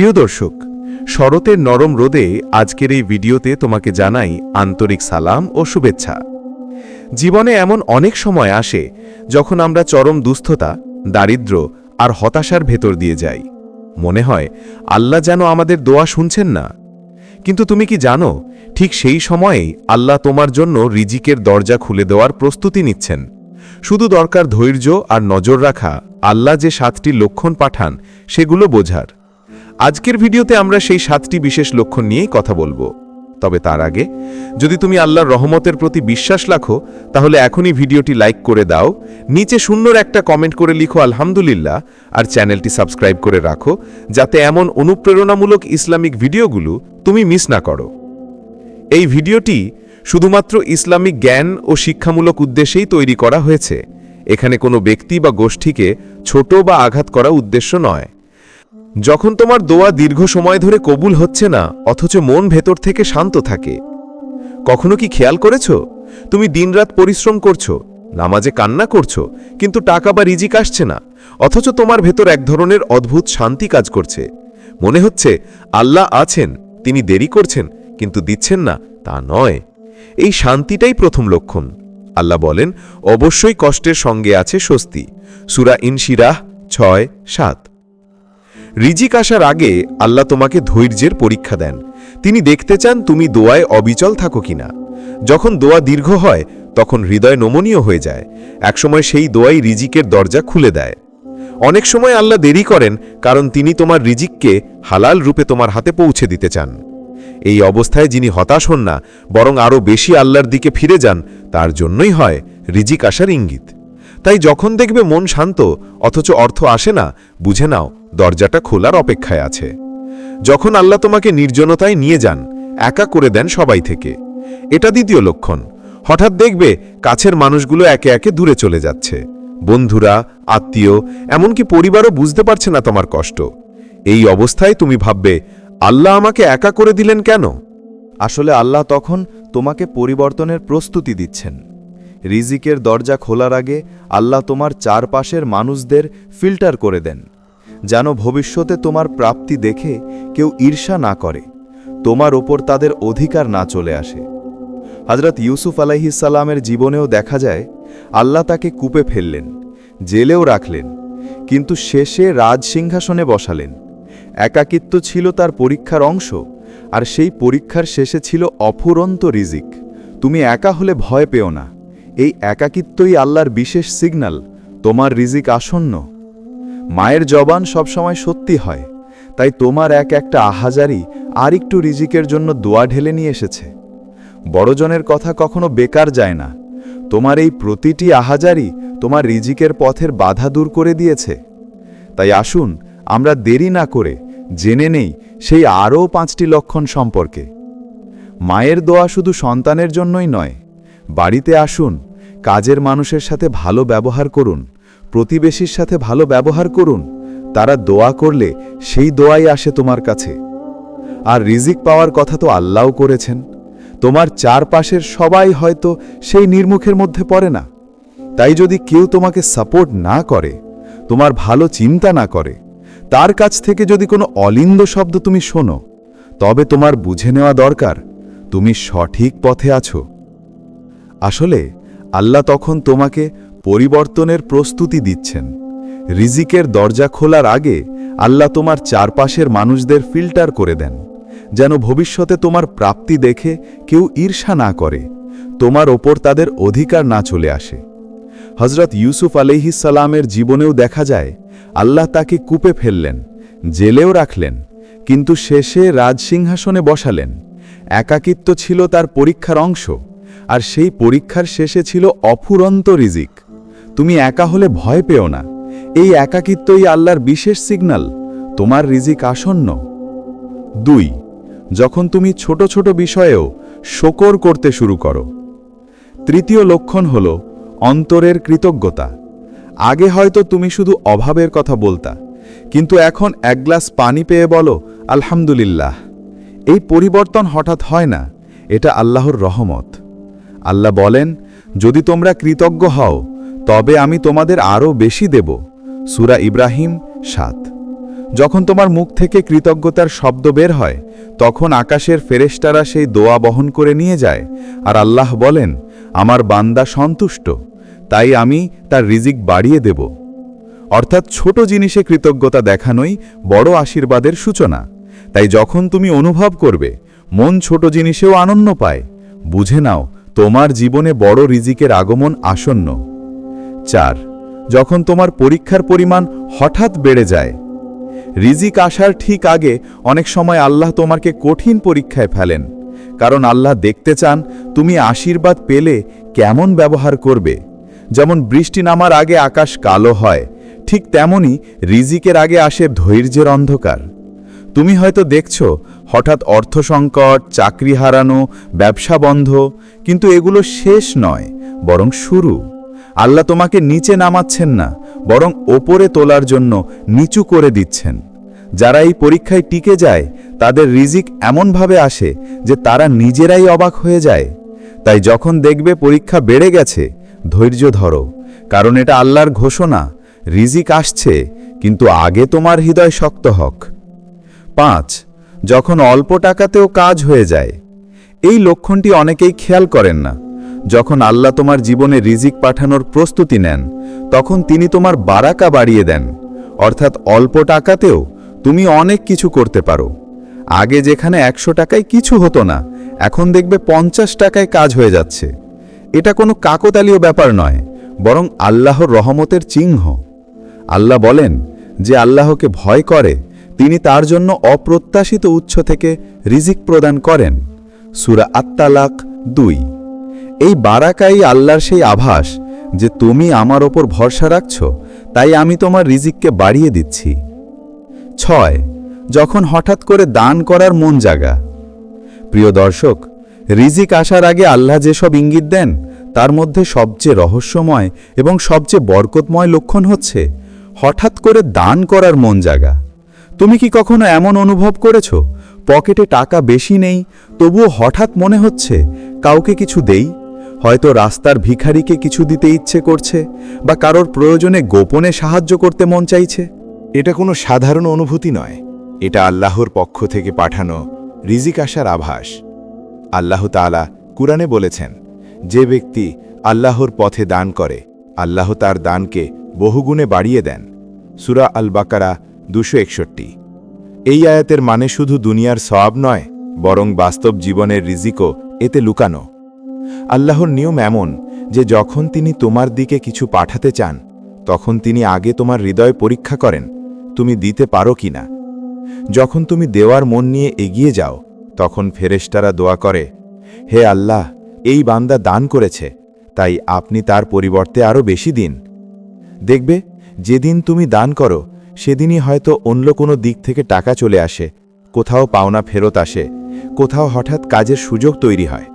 প্রিয় দর্শক, শরতের নরম রোদে আজকের এই ভিডিওতে তোমাকে জানাই আন্তরিক সালাম ও শুভেচ্ছা। জীবনে এমন অনেক সময় আসে যখন আমরা চরম দুস্থতা দারিদ্র্য আর হতাশার ভেতর দিয়ে যাই। মনে হয়, আল্লাহ যেন আমাদের দোয়া শুনছেন না। কিন্তু তুমি কি জানো, ঠিক সেই সময়েই আল্লাহ তোমার জন্য রিজিকের দরজা খুলে দেওয়ার প্রস্তুতি নিচ্ছেন। শুধু দরকার ধৈর্য আর নজর রাখা, আল্লাহ যে সাতটি লক্ষণ পাঠান, সেগুলো বোঝার। আজকের ভিডিওতে আমরা সেই সাতটি বিশেষ লক্ষণ নিয়েই কথা বলব। তবে তার আগে, যদি তুমি আল্লাহর রহমতের প্রতি বিশ্বাস রাখো, তাহলে এখনই ভিডিওটি লাইক করে দাও, নিচে শূন্যর একটা কমেন্ট করে লিখো আলহামদুলিল্লাহ, আর চ্যানেলটি সাবস্ক্রাইব করে রাখো, যাতে এমন অনুপ্রেরণামূলক ইসলামিক ভিডিওগুলো তুমি মিস না করো। এই ভিডিওটি শুধুমাত্র ইসলামিক জ্ঞান ও শিক্ষামূলক উদ্দেশ্যেই তৈরি করা হয়েছে। এখানে কোনো ব্যক্তি বা গোষ্ঠীকে ছোট বা আঘাত করা উদ্দেশ্য নয়। যখন তোমার দোয়া দীর্ঘ সময় ধরে কবুল হচ্ছে না, অথচ মন ভেতর থেকে শান্ত থাকে। কখনো কি খেয়াল করেছ? তুমি দিনরাত পরিশ্রম করছ, নামাজে কান্না করছ, কিন্তু টাকা বা রিজিক আসছে না, অথচ তোমার ভেতর এক ধরনের অদ্ভুত শান্তি কাজ করছে। মনে হচ্ছে, আল্লাহ আছেন, তিনি দেরি করছেন, কিন্তু দিচ্ছেন না, তা নয়। এই শান্তিটাই প্রথম লক্ষণ। আল্লাহ বলেন, অবশ্যই কষ্টের সঙ্গে আছে স্বস্তি। সুরা ইনশিরাহ ছয়, সাত। রিজিক আসার আগে আল্লাহ তোমাকে ধৈর্যের পরীক্ষা দেন। তিনি দেখতে চান তুমি দোয়ায় অবিচল থাকো কিনা। যখন দোয়া দীর্ঘ হয়, তখন হৃদয় নমনীয় হয়ে যায়। একসময় সেই দোয়াই রিজিকের দরজা খুলে দেয়। অনেক সময় আল্লাহ দেরি করেন, কারণ তিনি তোমার রিজিককে হালাল রূপে তোমার হাতে পৌঁছে দিতে চান। এই অবস্থায় যিনি হতাশ হন না, বরং আরও বেশি আল্লাহর দিকে ফিরে যান, তার জন্যই হয় রিজিক আসার ইঙ্গিত। তাই যখন দেখবে মন শান্ত, অথচ অর্থ আসে না, বুঝে নাও, দরজাটা খোলার অপেক্ষায় আছে। যখন আল্লাহ তোমাকে নির্জনতায় নিয়ে যান, একা করে দেন সবাই থেকে। এটা দ্বিতীয় লক্ষণ। হঠাৎ দেখবে কাছের মানুষগুলো একে একে দূরে চলে যাচ্ছে। বন্ধুরা, আত্মীয়, এমনকি পরিবারও বুঝতে পারছে না তোমার কষ্ট। এই অবস্থায় তুমি ভাববে, আল্লাহ আমাকে একা করে দিলেন কেন? আসলে আল্লাহ তখন তোমাকে পরিবর্তনের প্রস্তুতি দিচ্ছেন। রিজিকের দরজা খোলার আগে আল্লাহ তোমার চারপাশের মানুষদের ফিল্টার করে দেন, যেন ভবিষ্যতে তোমার প্রাপ্তি দেখে কেউ ঈর্ষা না করে, তোমার ওপর তাদের অধিকার না চলে আসে। হজরত ইউসুফ আলাইহিসাল্লামের জীবনেও দেখা যায়, আল্লাহ তাকে কূপে ফেললেন, জেলেও রাখলেন, কিন্তু শেষে রাজ সিংহাসনে বসালেন। একাকিত্ব ছিল তার পরীক্ষার অংশ, আর সেই পরীক্ষার শেষে ছিল অফুরন্ত রিজিক। তুমি একা হলে ভয় পেও না। এই একাকিত্বই আল্লাহর বিশেষ সিগন্যাল তোমার রিজিক আসন্ন। মায়ের জবান সবসময় সত্যি হয়, তাই তোমার এক একটা আহাজারি আর একটু রিজিকের জন্য দোয়া ঢেলে নিয়ে এসেছে। বড়জনের কথা কখনো বেকার যায় না, তোমার এই প্রতিটি আহাজারি তোমার রিজিকের পথের বাধা দূর করে দিয়েছে। তাই আসুন, আমরা দেরি না করে জেনে নেই সেই আরও পাঁচটি লক্ষণ সম্পর্কে। মায়ের দোয়া শুধু সন্তানের জন্যই নয়, বাড়িতে আসুন কাজের মানুষের সাথে ভালো ব্যবহার করুন, প্রতিবেশীর সাথে ভালো ব্যবহার করুন, তারা দোয়া করলে সেই দোয়াই আসে তোমার কাছে। আর রিজিক পাওয়ার কথা তো আল্লাহও করেছেন। তোমার চারপাশের সবাই হয়তো সেই নির্মুখের মধ্যে পড়ে না। তাই যদি কেউ তোমাকে সাপোর্ট না করে, তোমার ভালো চিন্তা না করে, তার কাছ থেকে যদি কোনো অলিন্দ শব্দ তুমি শোনো, তবে তোমার বুঝে নেওয়া দরকার, তুমি সঠিক পথে আছো। আসলে আল্লাহ তখন তোমাকে পরিবর্তনের প্রস্তুতি দিচ্ছেন। রিজিকের দরজা খোলার আগে আল্লাহ তোমার চারপাশের মানুষদের ফিল্টার করে দেন, যেন ভবিষ্যতে তোমার প্রাপ্তি দেখে কেউ ঈর্ষা না করে, তোমার ওপর তাদের অধিকার না চলে আসে। হজরত ইউসুফ আলহিসাল্লামের জীবনেও দেখা যায়, আল্লাহ তাকে কূপে ফেললেন, জেলেও রাখলেন, কিন্তু শেষে রাজসিংহাসনে বসালেন। একাকিত্ব ছিল তার পরীক্ষার অংশ। আর সেই পরীক্ষার শেষে ছিল অফুরন্ত রিজিক। তুমি একা হলে ভয় পেও না। এই একাকিত্বই আল্লাহর বিশেষ সিগন্যাল তোমার রিজিক আসন্ন। দুই, যখন তুমি ছোট ছোট বিষয়েও শকর করতে শুরু করো। তৃতীয় লক্ষণ হল অন্তরের কৃতজ্ঞতা। আগে হয়তো তুমি শুধু অভাবের কথা বলতা, কিন্তু এখন এক গ্লাস পানি পেয়ে বলো, আলহামদুলিল্লাহ। এই পরিবর্তন হঠাৎ হয় না, এটা আল্লাহর রহমত। আল্লাহ বলেন, যদি তোমরা কৃতজ্ঞ হও, তবে আমি তোমাদের আরও বেশি দেব। সুরা ইব্রাহিম সাত। যখন তোমার মুখ থেকে কৃতজ্ঞতার শব্দ বের হয়, তখন আকাশের ফেরেশতারা সেই দোয়া বহন করে নিয়ে যায়, আর আল্লাহ বলেন, আমার বান্দা সন্তুষ্ট, তাই আমি তার রিজিক বাড়িয়ে দেব। অর্থাৎ ছোট জিনিসে কৃতজ্ঞতা দেখানোই বড় আশীর্বাদের সূচনা। তাই যখন তুমি অনুভব করবে, মন ছোট জিনিসেও আনন্দ পায়। বুঝে নাও তোমার জীবনে বড় রিজিকের আগমন আসন্ন। চার, যখন তোমার পরীক্ষার পরিমাণ হঠাৎ বেড়ে যায়, রিজিক আসার ঠিক আগে অনেক সময় আল্লাহ তোমাকে কঠিন পরীক্ষায় ফেলেন, কারণ আল্লাহ দেখতে চান তুমি আশীর্বাদ পেলে কেমন ব্যবহার করবে। যেমন বৃষ্টি নামার আগে আকাশ কালো হয়, ঠিক তেমনি রিজিকের আগে আসে ধৈর্যের অন্ধকার। তুমি হয়তো দেখছ হঠাৎ অর্থ সংকট, চাকরি হারানো, ব্যবসা বন্ধ, কিন্তু এগুলো শেষ নয়, বরং শুরু। আল্লাহ তোমাকে নিচে নামাচ্ছেন না, বরং ওপরে তোলার জন্য নিচু করে দিচ্ছেন। যারা এই পরীক্ষায় টিকে যায়, তাদের রিজিক এমনভাবে আসে যে তারা নিজেরাই অবাক হয়ে যায়। তাই যখন দেখবে পরীক্ষা বেড়ে গেছে, ধৈর্য ধরো, কারণ এটা আল্লাহর ঘোষণা, রিজিক আসছে, কিন্তু আগে তোমার হৃদয় শক্ত হক। পাঁচ যখন অল্প টাকাতেও কাজ হয়ে যায়। এই লক্ষণটি অনেকেই খেয়াল করেন না। যখন আল্লাহ তোমার জীবনে রিজিক পাঠানোর প্রস্তুতি নেন, তখন তিনি তোমার বারাকা বাড়িয়ে দেন। অর্থাৎ অল্প টাকাতেও তুমি অনেক কিছু করতে পারো। আগে যেখানে একশো টাকায় কিছু হতো না, এখন দেখবে পঞ্চাশ টাকায় কাজ হয়ে যাচ্ছে। এটা কোনো কাকতালীয় ব্যাপার নয়, বরং আল্লাহর রহমতের চিহ্ন। আল্লাহ বলেন যে আল্লাহকে ভয় করে তিনি তার জন্য অপ্রত্যাশিত উৎস থেকে রিজিক প্রদান করেন। সুরা আত্মালাক দুই। এই বারাকাই আল্লাহর সেই আভাস যে তুমি আমার ওপর ভরসা রাখছ, তাই আমি তোমার রিজিককে বাড়িয়ে দিচ্ছি। ছয়, যখন হঠাৎ করে দান করার মন জাগা। প্রিয় দর্শক, রিজিক আসার আগে আল্লাহ যেসব ইঙ্গিত দেন, তার মধ্যে সবচেয়ে রহস্যময় এবং সবচেয়ে বরকতময় লক্ষণ হচ্ছে, হঠাৎ করে দান করার মন জাগা। তুমি কি কখনো এমন অনুভব করেছ? পকেটে টাকা বেশি নেই, তবুও হঠাৎ মনে হচ্ছে কাউকে কিছু দেই? হয়তো রাস্তার ভিখারিকে কিছু দিতে ইচ্ছে করছে, বা কারোর প্রয়োজনে গোপনে সাহায্য করতে মন চাইছে। এটা কোনো সাধারণ অনুভূতি নয়। এটা আল্লাহর পক্ষ থেকে পাঠানো রিজিক আসার আভাস। আল্লাহ তাআলা কুরআনে বলেছেন, যে ব্যক্তি আল্লাহর পথে দান করে, আল্লাহ তার দানকে বহুগুণে বাড়িয়ে দেন। সুরা আল বাকারা দুশো একষট্টি। এই আয়াতের মানে শুধু দুনিয়ার সওয়াব নয়, বরং বাস্তব জীবনের রিজিকও এতে লুকানো। আল্লাহর নিয়ম এমন যে যখন তিনি তোমার দিকে কিছু পাঠাতে চান, তখন তিনি আগে তোমার হৃদয় পরীক্ষা করেন, তুমি দিতে পারো কিনা যখন তুমি দেওয়ার মন নিয়ে এগিয়ে যাও, তখন ফেরেশতারা দোয়া করে, হে আল্লাহ, এই বান্দা দান করেছে, তাই আপনি তার পরিবর্তে আরও বেশি দিন। দেখবে, যেদিন তুমি দান করো সেদিনই হয়তো অন্য কোনো দিক থেকে টাকা চলে আসে, কোথাও পাওনা ফেরত আসে, কোথাও হঠাৎ কাজের সুযোগ তৈরি হয়।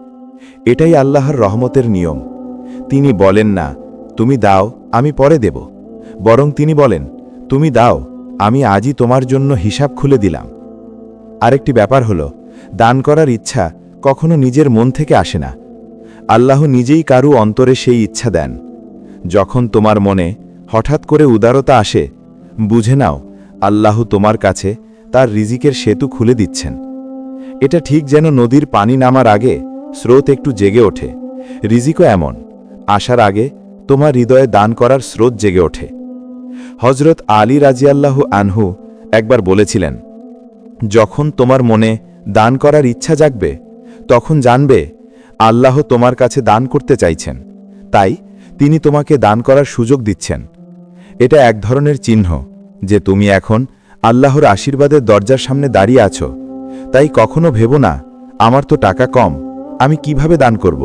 এটাই আল্লাহর রহমতের নিয়ম। তিনি বলেন না, তুমি দাও, আমি পরে দেব। বরং তিনি বলেন, তুমি দাও, আমি আজই তোমার জন্য হিসাব খুলে দিলাম। আরেকটি ব্যাপার হলো, দান করার ইচ্ছা কখনো নিজের মন থেকে আসে না। আল্লাহ নিজেই কারু অন্তরে সেই ইচ্ছা দেন। যখন তোমার মনে হঠাৎ করে উদারতা আসে বুঝে নাও, আল্লাহ তোমার কাছে তার রিজিকের সেতু খুলে দিচ্ছেন। এটা ঠিক যেন নদীর পানি নামার আগে স্রোত একটু জেগে ওঠে। রিজিকও এমন, আসার আগে তোমার হৃদয়ে দান করার স্রোত জেগে ওঠে। হজরত আলী রাজিয়াল্লাহু আনহু একবার বলেছিলেন, যখন তোমার মনে দান করার ইচ্ছা জাগবে, তখন জানবে আল্লাহ তোমার কাছে দান করতে চাইছেন। তাই তিনি তোমাকে দান করার সুযোগ দিচ্ছেন। এটা এক ধরনের চিহ্ন, যে তুমি এখন আল্লাহর আশীর্বাদের দরজার সামনে দাঁড়িয়ে আছো। তাই কখনো ভেবো না, আমার তো টাকা কম, আমি কীভাবে দান করব?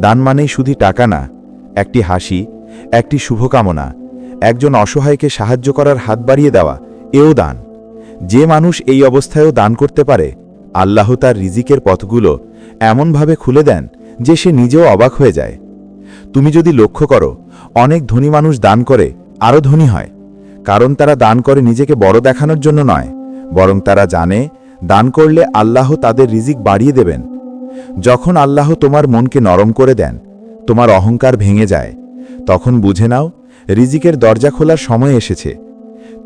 দান মানেই শুধু টাকা না, একটি হাসি, একটি শুভকামনা, একজন অসহায়কে সাহায্য করার হাত বাড়িয়ে দেওয়া, এও দান। যে মানুষ এই অবস্থায়ও দান করতে পারে, আল্লাহ তার রিজিকের পথগুলো এমনভাবে খুলে দেন, যে সে নিজেও অবাক হয়ে যায়। তুমি যদি লক্ষ্য করো, অনেক ধনী মানুষ দান করে আরও ধনী হয়, কারণ তারা দান করে নিজেকে বড় দেখানোর জন্য নয়, বরং তারা জানে দান করলে আল্লাহ তাদের রিজিক বাড়িয়ে দেবেন। যখন আল্লাহ তোমার মনকে নরম করে দেন, তোমার অহংকার ভেঙে যায়, তখন বুঝে নাও রিজিকের দরজা খোলার সময় এসেছে।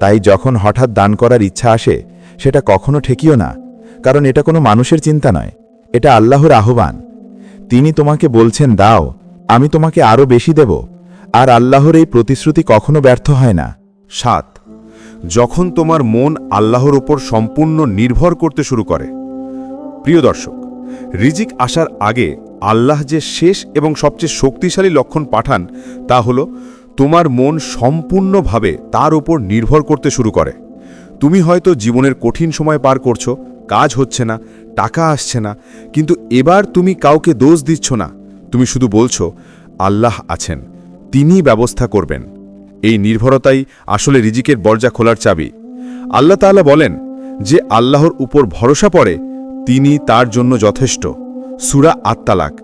তাই যখন হঠাৎ দান করার ইচ্ছা আসে, সেটা কখনো ঠেকিও না, কারণ এটা কোনো মানুষের চিন্তা নয়, এটা আল্লাহর আহ্বান। তিনি তোমাকে বলছেন, দাও, আমি তোমাকে আরও বেশি দেব। আর আল্লাহর এই প্রতিশ্রুতি কখনো ব্যর্থ হয় না। সাত, যখন তোমার মন আল্লাহর ওপর সম্পূর্ণ নির্ভর করতে শুরু করে। প্রিয় দর্শক, রিজিক আসার আগে আল্লাহ যে শেষ এবং সবচেয়ে শক্তিশালী লক্ষণ পাঠান তা হল, তোমার মন সম্পূর্ণভাবে তার উপর নির্ভর করতে শুরু করে। তুমি হয়তো জীবনের কঠিন সময় পার করছ, কাজ হচ্ছে না, টাকা আসছে না, কিন্তু এবার তুমি কাউকে দোষ দিচ্ছ না। তুমি শুধু বলছো, আল্লাহ আছেন। তিনি ব্যবস্থা করবেন। এই নির্ভরতাই আসলে রিজিকের দরজা খোলার চাবি। আল্লাহ তাআলা বলেন, যে আল্লাহর উপর ভরসা পড়ে, তিনি তার জন্য যথেষ্ট। সুরা আত্মালাক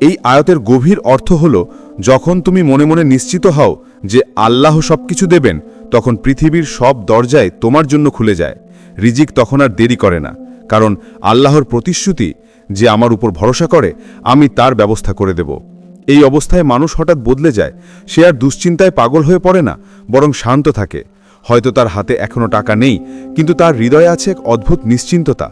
এই আয়তের গভীর অর্থ হল, যখন তুমি মনে মনে নিশ্চিত হও যে আল্লাহ সবকিছু দেবেন, তখন পৃথিবীর সব দরজায় তোমার জন্য খুলে যায়। রিজিক তখন আর দেরি করে না, কারণ আল্লাহর প্রতিশ্রুতি, যে আমার উপর ভরসা করে, আমি তার ব্যবস্থা করে দেব। এই অবস্থায় মানুষ হঠাৎ বদলে যায়। সে আর দুশ্চিন্তায় পাগল হয়ে পড়ে না, বরং শান্ত থাকে। হয়তো তার হাতে এখনও টাকা নেই, কিন্তু তার হৃদয়ে আছে এক অদ্ভুত নিশ্চিন্ততা।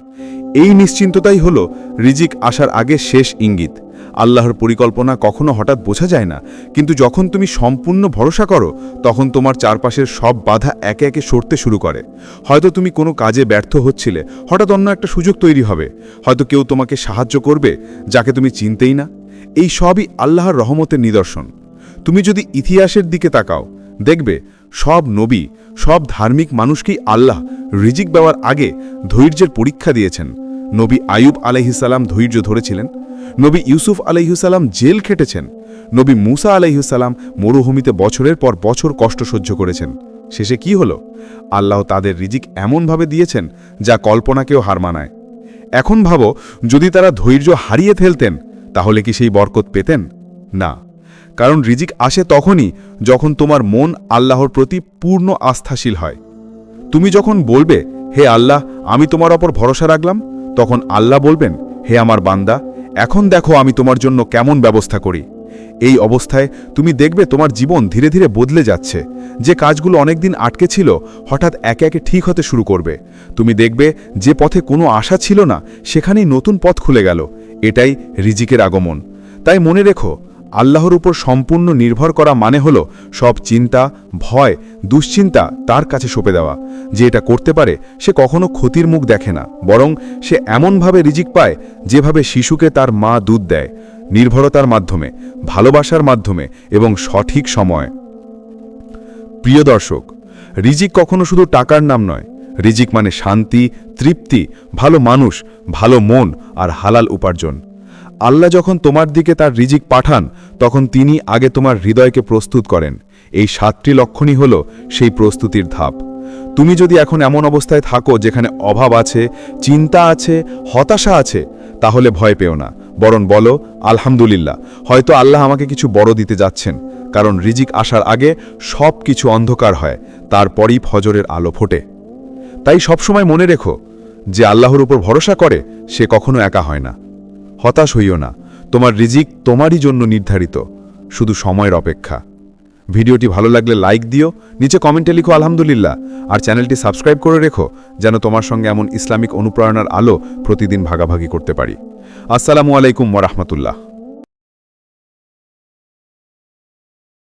এই নিশ্চিন্ততাই হল রিজিক আসার আগে শেষ ইঙ্গিত। আল্লাহর পরিকল্পনা কখনো হঠাৎ বোঝা যায় না, কিন্তু যখন তুমি সম্পূর্ণ ভরসা করো, তখন তোমার চারপাশের সব বাধা একে একে সরতে শুরু করে। হয়তো তুমি কোনো কাজে ব্যর্থ হচ্ছিলে, হঠাৎ অন্য একটা সুযোগ তৈরি হবে। হয়তো কেউ তোমাকে সাহায্য করবে, যাকে তুমি চিনতেই না। এই সবই আল্লাহর রহমতের নিদর্শন। তুমি যদি ইতিহাসের দিকে তাকাও, দেখবে সব নবী, সব ধার্মিক মানুষকেই আল্লাহ রিজিক দেওয়ার আগে ধৈর্যের পরীক্ষা দিয়েছেন। নবী আয়ুব আলাইহিসাল্লাম ধৈর্য ধরেছিলেন। নবী ইউসুফ আলাইহিসাল্লাম জেল খেটেছেন। নবী মুসা আলাইহিসাল্লাম মরুভূমিতে বছরের পর বছর কষ্ট সহ্য করেছেন। শেষে কি হলো? আল্লাহ তাদের রিজিক এমনভাবে দিয়েছেন যা কল্পনাকেও হার মানায়। এখন ভাবো, যদি তারা ধৈর্য হারিয়ে ফেলতেন তাহলে কি সেই বরকত পেতেন? না। কারণ রিজিক আসে তখনই যখন তোমার মন আল্লাহর প্রতি পূর্ণ আস্থাশীল হয়। তুমি যখন বলবে, হে আল্লাহ, আমি তোমার ওপর ভরসা রাখলাম, তখন আল্লাহ বলবেন, হে আমার বান্দা, এখন দেখো আমি তোমার জন্য কেমন ব্যবস্থা করি। এই অবস্থায় তুমি দেখবে তোমার জীবন ধীরে ধীরে বদলে যাচ্ছে। যে কাজগুলো অনেকদিন আটকে ছিল, হঠাৎ একে একে ঠিক হতে শুরু করবে। তুমি দেখবে যে পথে কোনো আশা ছিল না, সেখানেই নতুন পথ খুলে গেল। এটাই রিজিকের আগমন। তাই মনে রেখো, আল্লাহর উপর সম্পূর্ণ নির্ভর করা মানে হলো সব চিন্তা, ভয়, দুশ্চিন্তা তার কাছে সঁপে দেওয়া। যে এটা করতে পারে, সে কখনো ক্ষতির মুখ দেখে না, বরং সে এমনভাবে রিজিক পায় যেভাবে শিশুকে তার মা দুধ দেয়, নির্ভরতার মাধ্যমে, ভালোবাসার মাধ্যমে এবং সঠিক সময়। প্রিয় দর্শক, রিজিক কখনো শুধু টাকার নাম নয় রিজিক মানে শান্তি, তৃপ্তি, ভালো মানুষ, ভালো মন আর হালাল উপার্জন। আল্লাহ যখন তোমার দিকে তার রিজিক পাঠান, তখন তিনি আগে তোমার হৃদয়কে প্রস্তুত করেন। এই সাতটি লক্ষণই হল সেই প্রস্তুতির ধাপ। তুমি যদি এখন এমন অবস্থায় থাকো যেখানে অভাব আছে, চিন্তা আছে, হতাশা আছে, তাহলে ভয় পেও না। বরং বলো, আলহামদুলিল্লাহ, হয়তো আল্লাহ আমাকে কিছু বড় দিতে যাচ্ছেন। কারণ রিজিক আসার আগে সব কিছু অন্ধকার হয়, তারপরই ফজরের আলো ফোটে। তাই সবসময় মনে রেখো যে আল্লাহর উপর ভরসা করে সে কখনো একা হয় না। হতাশ হইও না, তোমার রিজিক তোমারই জন্য নির্ধারিত, শুধু সময়ের অপেক্ষা। ভিডিওটি ভালো লাগলে লাইক দিও, নিচে কমেন্টে লিখো আলহামদুলিল্লাহ, আর চ্যানেলটি সাবস্ক্রাইব করে রেখো, যেন তোমার সঙ্গে এমন ইসলামিক অনুপ্রেরণার আলো প্রতিদিন ভাগাভাগি করতে পারি। আসসালামু আলাইকুম ওরহমতুল্লাহ